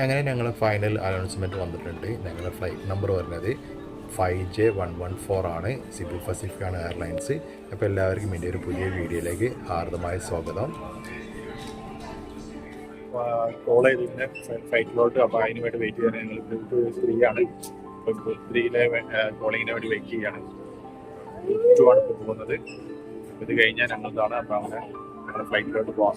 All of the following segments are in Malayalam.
അങ്ങനെ ഞങ്ങൾ ഫൈനൽ അനൗൺസ്മെന്റ് വന്നിട്ടുണ്ട്. ഞങ്ങളുടെ ഫ്ലൈറ്റ് നമ്പർ വരുന്നത് five J one one four ആണ്. സിബിൾ പസിഫിക് ആണ് എയർലൈൻസ് അപ്പോൾ എല്ലാവർക്കും എന്റെ ഒരു പുതിയ വീഡിയോയിലേക്ക് ഹാർദമായ സ്വാഗതം. കോൾ ചെയ്തിങ്ങനെ ഫ്ലൈറ്റിലോട്ട് അപ്പോൾ അതിന് വേണ്ടി വെയിറ്റ് ചെയ്യാൻ ഞങ്ങൾ ഗ്രൂപ്പ് ത്രീ ആണ്. ഇപ്പോൾ ഗ്രൂപ്പ് ത്രീയിലെ കോളിങ്ങിന് വേണ്ടി വെയിറ്റ് ചെയ്യാണ്. ഗ്രൂപ്പ് ടു ആണ് ഇപ്പോൾ പോകുന്നത് ഇത് കഴിഞ്ഞാൽ ഞങ്ങളതാണ് അപ്പോൾ അങ്ങനെ ഞങ്ങൾ ഫ്ലൈറ്റിലോട്ട് പോകാം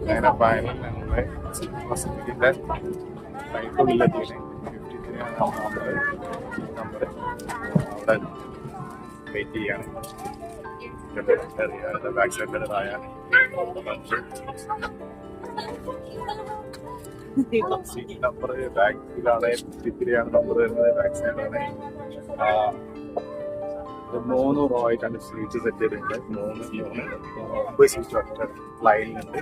നേരെ ഫൈനൽ ഞങ്ങൾ വസതിക്കിന്റെ സൈറ്റുള്ളിലെത്തിയാണ് ഫിഫ്റ്റി ത്രീ ആണ് നമ്മുടെ നമ്പർ അവിടെ വെയിറ്റ് ചെയ്യാണ്. ബാക്ക് സൈഡിലായ സീറ്റ് നമ്പർ ബാക്ക് ഇതിലാണ് ഫിഫ്റ്റി ത്രീ ആണ് നമ്പർ വരുന്നത് ബാക്ക് സൈഡിലാണ് മൂന്ന് റോ ആയിട്ടാണ് സീറ്റ് സെറ്റ് ചെയ്തിട്ടുണ്ട് മൂന്ന് മൂന്ന് ഒമ്പത് സീറ്റ് ഒറ്റ ലൈനിലുണ്ട്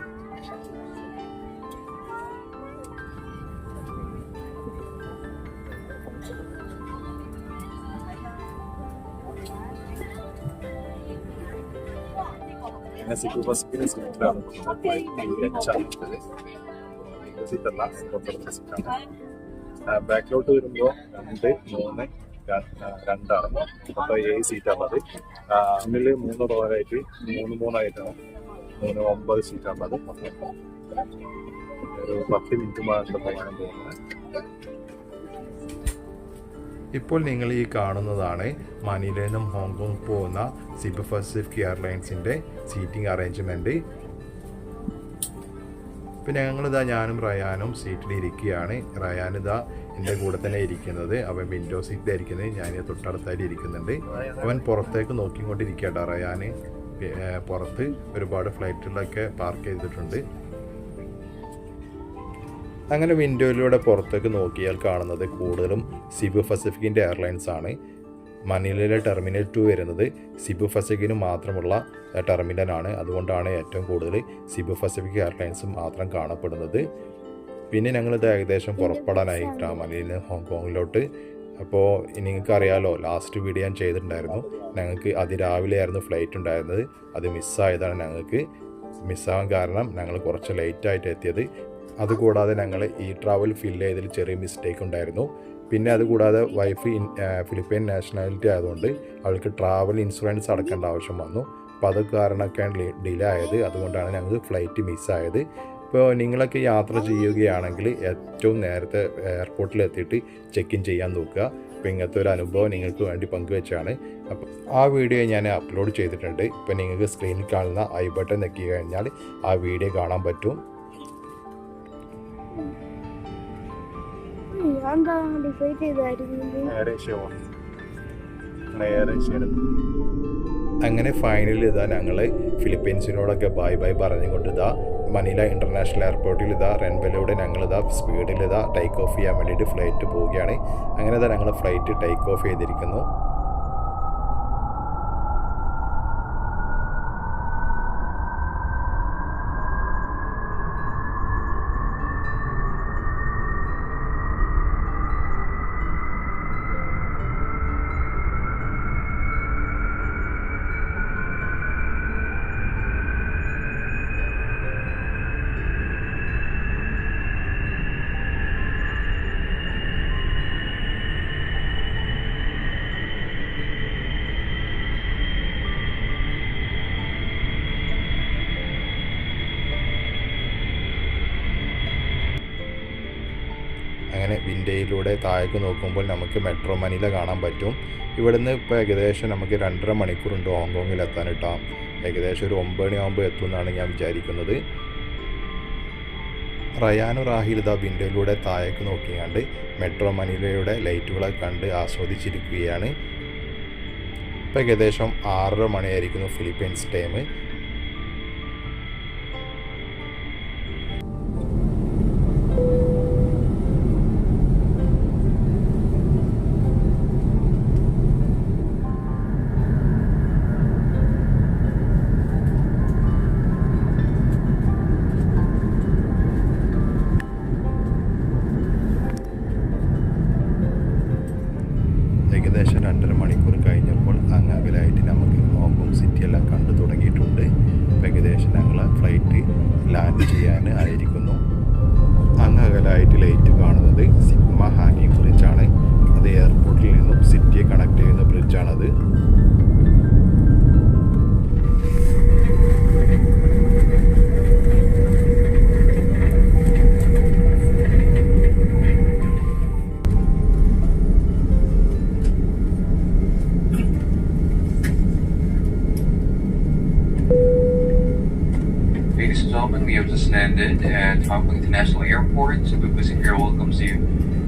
പിന്നെ സിറ്റി ബസ്സിന് സീറ്റിലാണ് സീറ്റല്ല തൊട്ടടുത്ത സീറ്റാണ് ബാക്കിലോട്ട് വരുമ്പോൾ രണ്ട് മൂന്ന് രണ്ടാണ് അപ്പോൾ ഏഴ് സീറ്റാണുള്ളത് മുന്നിൽ മൂന്ന് റോയായിട്ട് മൂന്ന് മൂന്നായിട്ടാണ് മൂന്ന് ഒമ്പത് സീറ്റാണുള്ളത് ഒരു പത്ത് മിനിറ്റ് മാത്രം പോകാൻ പോകുന്നത് ഇപ്പോൾ നിങ്ങൾ ഈ കാണുന്നതാണ് മനിലയിൽ നിന്നും ഹോങ്കോങ് പോകുന്ന സിബ് പസിഫിക് എയർലൈൻസിന്റെ സീറ്റിംഗ് അറേഞ്ച്മെന്റ്. പിന്നെ ഞങ്ങളിതാ ഞാനും റയാനും സീറ്റിൽ ഇരിക്കുകയാണ്. റയാൻ ഇതാ എന്റെ കൂടെ തന്നെ ഇരിക്കുന്നത്. അവൻ വിൻഡോ സീറ്റിൽ ഇരിക്കുന്നത്. ഞാൻ തൊട്ടടുത്തായിട്ട് ഇരിക്കുന്നുണ്ട്. അവൻ പുറത്തേക്ക് നോക്കിക്കൊണ്ടിരിക്കട്ടോ റയാൻ. പുറത്ത് ഒരുപാട് ഫ്ലൈറ്റുകളൊക്കെ പാർക്ക് ചെയ്തിട്ടുണ്ട്. അങ്ങനെ വിൻഡോയിലൂടെ പുറത്തേക്ക് നോക്കിയാൽ കാണുന്നത് കൂടുതലും സിബു പസഫിക്കിന്റെ എയർലൈൻസ് ആണ്. മനിലയിലെ ടെർമിനൽ ടു വരുന്നത് സിബു ഫസഫിക്കിന് മാത്രമുള്ള ടെർമിനലാണ് അതുകൊണ്ടാണ് ഏറ്റവും കൂടുതൽ സിബു പസഫിക് എയർലൈൻസ് മാത്രം കാണപ്പെടുന്നത്. പിന്നെ ഞങ്ങളിത് ഏകദേശം പുറപ്പെടാനായിട്ടാണ് മനിലയിൽ നിന്ന് ഹോങ്കോങ്ങിലോട്ട്. അപ്പോൾ നിങ്ങൾക്ക് അറിയാലോ ലാസ്റ്റ് വീഡിയോ ഞാൻ ചെയ്തിട്ടുണ്ടായിരുന്നു. ഞങ്ങൾക്ക് അതിരാവിലെ ആയിരുന്നു ഫ്ലൈറ്റ് ഉണ്ടായിരുന്നത്. അത് മിസ്സായതാണ് ഞങ്ങൾക്ക്. മിസ്സാവാൻ കാരണം ഞങ്ങൾ കുറച്ച് ലേറ്റായിട്ട് എത്തിയത്. അതുകൂടാതെ ഞങ്ങൾ ഈ ട്രാവൽ ഫില്ല് ചെയ്തതിൽ ചെറിയ മിസ്റ്റേക്ക് ഉണ്ടായിരുന്നു. പിന്നെ അതുകൂടാതെ വൈഫ് ഫിലിപ്പൈൻ നാഷണാലിറ്റി ആയതുകൊണ്ട് അവൾക്ക് ട്രാവൽ ഇൻഷുറൻസ് അടക്കേണ്ട ആവശ്യം വന്നു. അപ്പോൾ അത് കാരണമൊക്കെയാണ് ഡിലേ ആയത്. അതുകൊണ്ടാണ് ഞങ്ങൾക്ക് ഫ്ലൈറ്റ് മിസ്സായത് ഇപ്പോൾ നിങ്ങളൊക്കെ യാത്ര ചെയ്യുകയാണെങ്കിൽ ഏറ്റവും നേരത്തെ എയർപോർട്ടിൽ എത്തിയിട്ട് ചെക്ക് ഇൻ ചെയ്യാൻ നോക്കുക. അപ്പോൾ ഇങ്ങനത്തെ ഒരു അനുഭവം നിങ്ങൾക്ക് വേണ്ടി പങ്കുവെച്ചാണ്. അപ്പോൾ ആ വീഡിയോ ഞാൻ അപ്ലോഡ് ചെയ്തിട്ടുണ്ട്. ഇപ്പോൾ നിങ്ങൾക്ക് സ്ക്രീനിൽ കാണുന്ന ഐ ബട്ടൺ നെക്കി കഴിഞ്ഞാൽ ആ വീഡിയോ കാണാൻ പറ്റും. അങ്ങനെ ഫൈനലിൽ ഇതാ ഞങ്ങൾ ഫിലിപ്പീൻസിനോടൊക്കെ ബൈ ബൈ പറഞ്ഞുകൊണ്ട് ഇതാ മനില ഇന്റർനാഷണൽ എയർപോർട്ടിൽ ഇതാ റൺവേയിലൂടെ ഞങ്ങൾ ഇതാ സ്പീഡിൽ ഇതാ ടേക്ക് ഓഫ് ചെയ്യാൻ വേണ്ടിയിട്ട് ഫ്ലൈറ്റ് പോവുകയാണ്. അങ്ങനെ ഇതാ ഞങ്ങൾ ഫ്ലൈറ്റ് ടേക്ക് ഓഫ് ചെയ്തിരിക്കുന്നു. വിൻഡോയിലൂടെ താഴേക്ക് നോക്കുമ്പോൾ നമുക്ക് മെട്രോ മനില കാണാൻ പറ്റും. ഇവിടുന്ന് ഇപ്പോൾ ഏകദേശം നമുക്ക് രണ്ടര മണിക്കൂറുണ്ട് ഹോങ്കോങ്ങിൽ എത്താനിട്ടാം ഏകദേശം ഒരു ഒമ്പത് മണിയാകുമ്പോൾ എത്തുമെന്നാണ് ഞാൻ വിചാരിക്കുന്നത്. റയാനു റാഹിൽ ദ വിൻഡോയിലൂടെ താഴേക്ക് നോക്കിയാണ്ട് മെട്രോ മനിലയുടെ ലൈറ്റുകളെ കണ്ട് ആസ്വദിച്ചിരിക്കുകയാണ്. ഇപ്പോൾ ഏകദേശം ആറര മണിയായിരിക്കുന്നു ഫിലിപ്പീൻസ് ടൈം. ഹാങ്ങിങ് ബ്രിഡ്ജാണ് അത് എയർപോർട്ടിൽ നിന്നും സിറ്റിയെ കണക്ട് ചെയ്യുന്ന ബ്രിഡ്ജാണത് Ladies and gentlemen, we have just landed at Hong Kong International Airport. Cebu Pacific welcomes you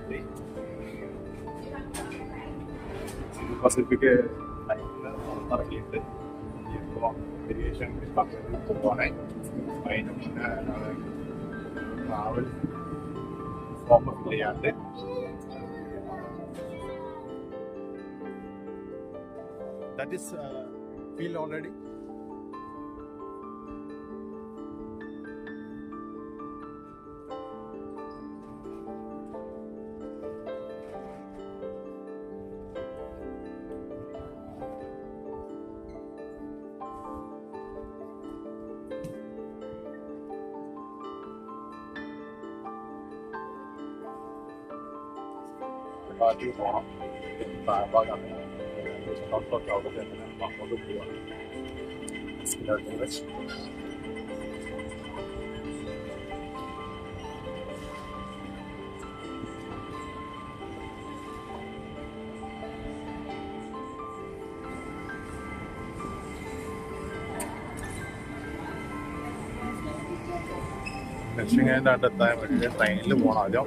ഇങ്ങനെ രാത്രി പസിഫിക് പുറത്തിറങ്ങിയിട്ട് ഇപ്പോൾ ഏവിയേഷൻ ഡിപ്പാർട്ട്മെന്റിൽ പോവാണ് അതിനും ട്രാവൽ ഫോം ഫിൽ ചെയ്യാണ്ട് That is uh, filled already. ബാക്കി പോകണം താഴ്ഭാഗമാണ് തൊട്ടൊക്കെ അവിടെ തന്നെ അങ്ങോട്ട് പോവാണ് ലക്ഷ്യങ്ങാണ്ടെത്താൻ വേണ്ടി ട്രെയിനിൽ പോകണം ആദ്യം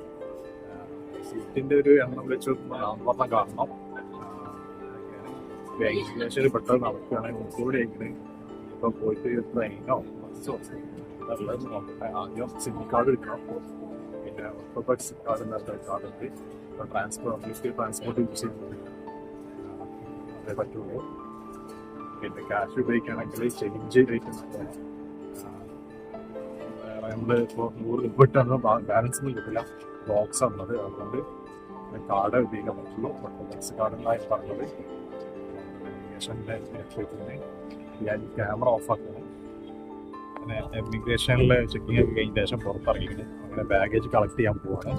സീറ്റിന്റെ ഒരു എണ്ണം വെച്ച് കാരണം. കാണണം വാക്സിനേഷൻ പെട്ടെന്ന് നടക്കുകയാണെങ്കിൽ മുൻകൂടി എങ്ങനെ ഇപ്പൊ പോയിട്ട് ട്രെയിനോ ബസ്സോ ആദ്യം സിം കാർഡ് എടുക്കണം. പിന്നെ ഒറ്റപ്പെട്ട സിം കാർഡ് ഇല്ലാത്ത കാർഡുണ്ട് ഇപ്പൊ ട്രാൻസ്പോർട്ട് ട്രാൻസ്പോർട്ട് യൂസ് ചെയ്യുന്നുണ്ട് അതേ പറ്റുള്ളൂ. പിന്നെ ക്യാഷ് ഉപയോഗിക്കുകയാണെങ്കിൽ ചേഞ്ച് റേറ്റ് നമ്മൾ ഇപ്പോൾ നൂറ് രൂപ ഇട്ടാണ് ബാലൻസ് ഒന്നും കിട്ടില്ല ബോക്സ് ഉള്ളത് അതുകൊണ്ട് കാർഡ് ഉപയോഗിക്കാൻ പറ്റുള്ളൂ. ബസ് കാർഡുകളായി പറഞ്ഞത്. ഞാൻ ക്യാമറ ഓഫ് ആക്കണം. അങ്ങനെ ഇമിഗ്രേഷനിൽ ചെക്കിംഗ് ഒക്കെ കഴിഞ്ഞ ശേഷം പുറത്തിറങ്ങിയിട്ട് അങ്ങനെ ബാഗേജ് കളക്ട് ചെയ്യാൻ പോവാണ്.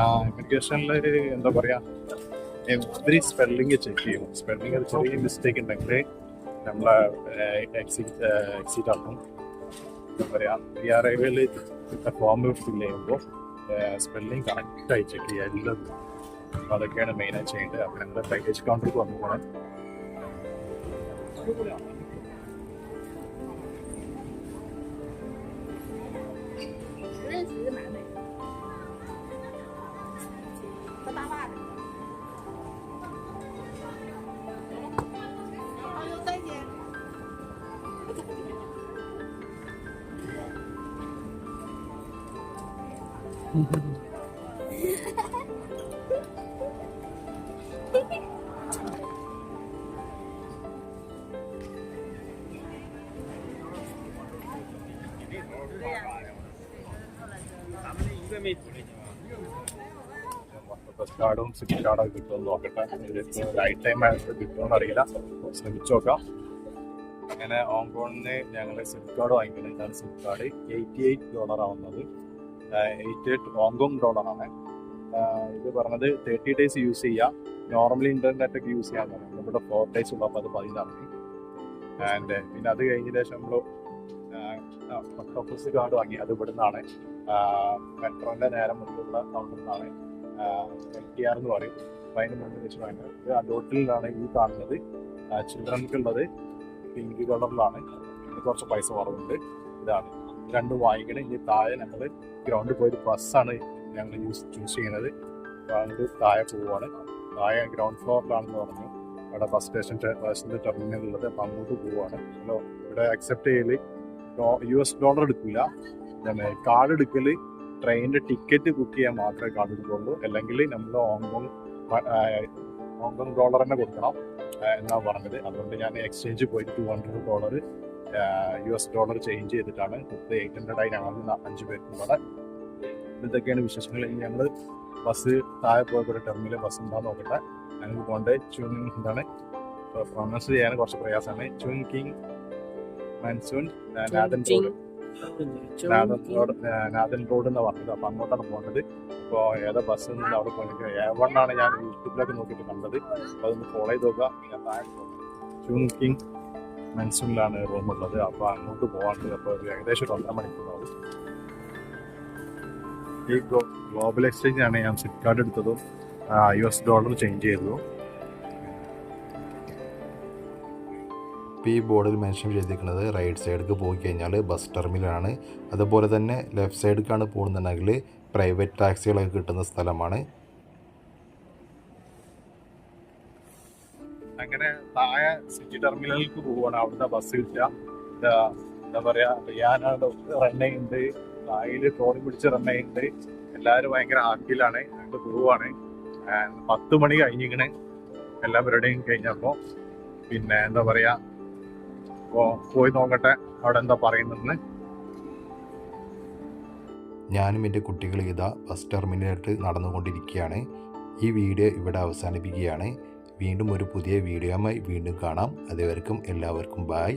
ആ എമിഗ്രേഷനിൽ എന്താ പറയുക എവറി സ്പെല്ലിംഗ് ചെക്ക് ചെയ്യും സ്പെല്ലിംഗ് ചെറിയ മിസ്റ്റേക്ക് ഉണ്ടെങ്കിൽ നമ്മളെ എക്സിറ്റ് എക്സിറ്റ് ആക്കും. എന്താ പറയുക ഈ അറൈവൽ ഫോം ഫിൽ ചെയ്യുമ്പോൾ സ്പെല്ലിംഗ് കറക്റ്റായി ചെക്ക് ചെയ്യുക എല്ലാം അപ്പം അതൊക്കെയാണ് മെയിനായി ചെയ്യേണ്ടത്. അപ്പം ഞങ്ങൾ പാക്കേജ് കൗണ്ടർക്ക് വന്നു പോകണം 爸爸。കാർഡും സിറ്റി കാർഡും കിട്ടുമെന്ന് നോക്കട്ടെ. റൈറ്റ് ടൈം ആയിട്ട് കിട്ടുമെന്ന് അറിയില്ല ശ്രമിച്ചു നോക്കാം. അങ്ങനെ ഹോങ്കോങ്ങിൽ ഞങ്ങൾ സിം കാർഡ് വാങ്ങിക്കുന്നത് SIM card eighty eight dollar ആവുന്നത്. എയ്റ്റി എയ്റ്റ് ഹോങ്കോങ് ഡോളറാണ് ഇത് പറഞ്ഞത് തേർട്ടി ഡേയ്സ് യൂസ് ചെയ്യാം. നോർമലി ഇന്റർനെറ്റ് ഒക്കെ യൂസ് ചെയ്യാൻ പറഞ്ഞു ഇവിടെ ഫോർ ഡേയ്സ് ഉള്ളപ്പോൾ അത് പതിനാറ്. ആൻഡ് പിന്നെ അത് കഴിഞ്ഞ ശേഷം നമ്മൾ ഓഫീസ് കാർഡ് വാങ്ങി. അത് ഇവിടെ നിന്നാണ് മെട്രോന്റെ നേരെ മുമ്പുള്ള കൗണ്ടറിൽ നിന്നാണ് എൽ ടി ആർ എന്ന് പറയും. അതിന് മുന്നിൽ വെച്ച് വാങ്ങുന്നത് ഇത് അഡോട്ടിലാണ് ഈ കാണുന്നത്. ചിൽഡ്രൻക്കുള്ളത് പിങ്ക് കളറിലാണ് കുറച്ച് പൈസ കുറവുണ്ട്. ഇതാണ്. ഇത് രണ്ടും വാങ്ങിക്കണം ഇനി താഴെ ഞങ്ങൾ ഗ്രൗണ്ടിൽ പോയൊരു ബസ്സാണ് ഞങ്ങൾ യൂസ് ചൂസ് ചെയ്യുന്നത്. അങ്ങോട്ട് താഴെ പോവുകയാണ് താഴെ ഗ്രൗണ്ട് ഫ്ലോറിലാണെന്ന് പറഞ്ഞു. അവിടെ ബസ് സ്റ്റേഷൻ ബസ്സിന്റെ ടെർമിനൽ ഉള്ളത്. അപ്പം അങ്ങോട്ട് പോവുകയാണ് ഞങ്ങൾ ഇവിടെ അക്സെപ്റ്റ് ചെയ്യൽ യു എസ് ഡോളർ എടുക്കില്ല പിന്നെ കാർഡ് എടുക്കൽ ട്രെയിനിന്റെ ടിക്കറ്റ് ബുക്ക് ചെയ്യാൻ മാത്രമേ കാർഡ് എടുക്കുള്ളൂ. അല്ലെങ്കിൽ നമ്മൾ ഹോങ്കോങ് ഹോങ്കോങ് ഡോളർ തന്നെ കൊടുക്കണം. എന്നാണ് എന്നാ പറഞ്ഞത്. അതുകൊണ്ട് ഞാൻ എക്സ്ചേഞ്ച് പോയിട്ട് two hundred dollar U S dollar change ചെയ്തിട്ടാണ് മുപ്പത് എയ്റ്റ് ഹൺഡ്രഡ് ആയി ഞങ്ങൾ അഞ്ച് പേർക്കും കൂടെ ഇതൊക്കെയാണ് വിശേഷങ്ങൾ? ഇനി ഞങ്ങൾ ബസ് താഴെ പോയപ്പോൾ ടെർമിനൽ ബസ് ഉണ്ടാന്ന് നോക്കട്ടെ. ഞങ്ങൾക്ക് പോകേണ്ട? ചുൻ എന്താണ്? പ്രൊണൗൺസ് ചെയ്യാൻ കുറച്ച് പ്രയാസമാണ്. Chungking mansion Nathan Road Nathan Road Nathan Road എന്ന് പറഞ്ഞത്. അപ്പൊ അങ്ങോട്ടാണ് പോകേണ്ടത്. ഇപ്പോൾ ഏതാ ബസ് നിന്ന് അവിടെ പോയി എ വൺ ആണ് ഞാൻ യൂട്യൂബിലൊക്കെ നോക്കിയിട്ട് കണ്ടത്. അപ്പൊ അതൊന്ന് ഫോളോ ചെയ്ത് നോക്കുക. ഞാൻ താഴെ ചുങ് കിങ് മൻസൂണിലാണ് റൂം ഉള്ളത് അപ്പൊ അങ്ങോട്ട് പോകാണ്ട് അപ്പൊ ഒരു ഏകദേശം ഒരു ഒന്നര മണിക്കൂറാവും. ഈ ഗ്ലോബൽ എക്സ്ചേഞ്ചാണ് ഞാൻ സിറ്റ് കാർഡ് എടുത്തതും യു എസ് ഡോളർ ചേഞ്ച് ചെയ്തതും. ഇപ്പോൾ ഈ ബോർഡിൽ മെൻഷൻ ചെയ്തിരിക്കുന്നത് റൈറ്റ് സൈഡിലേക്ക് പോയി കഴിഞ്ഞാൽ ബസ് ടെർമിനലാണ്. അതുപോലെ തന്നെ ലെഫ്റ്റ് സൈഡിലേക്കാണ് പോകുന്നുണ്ടെങ്കിൽ പ്രൈവറ്റ് ടാക്സികളൊക്കെ കിട്ടുന്ന സ്ഥലമാണ്. അങ്ങനെ താഴെ സിറ്റി ടെർമിനലിലേക്ക് പോവുകയാണ്. അവിടുത്തെ ബസ് കിട്ടുക. എന്താ പറയാ റിയാനോ റണ്ണയുണ്ട് തായിൽ ട്രോളി പിടിച്ച് റണ്ണയുണ്ട് എല്ലാവരും ഭയങ്കര ഹാപ്പിയിലാണ് ഞങ്ങൾ പോവുകയാണ്. പത്ത് മണി കഴിഞ്ഞിങ്ങനെ എല്ലാ പരിപാടിയും കഴിഞ്ഞപ്പോ പിന്നെ എന്താ പറയാ പോയി നോക്കട്ടെ അവിടെ എന്താ പറയുന്നെന്ന് ഞാനും എന്റെ കുട്ടികൾ ഇതാ ബസ് ടെർമിനലായിട്ട് നടന്നുകൊണ്ടിരിക്കുകയാണ്. ഈ വീഡിയോ ഇവിടെ അവസാനിപ്പിക്കുകയാണ്. വീണ്ടും ഒരു പുതിയ വീഡിയോയുമായി വീണ്ടും കാണാം. അതുവരെക്കും എല്ലാവർക്കും ബായ്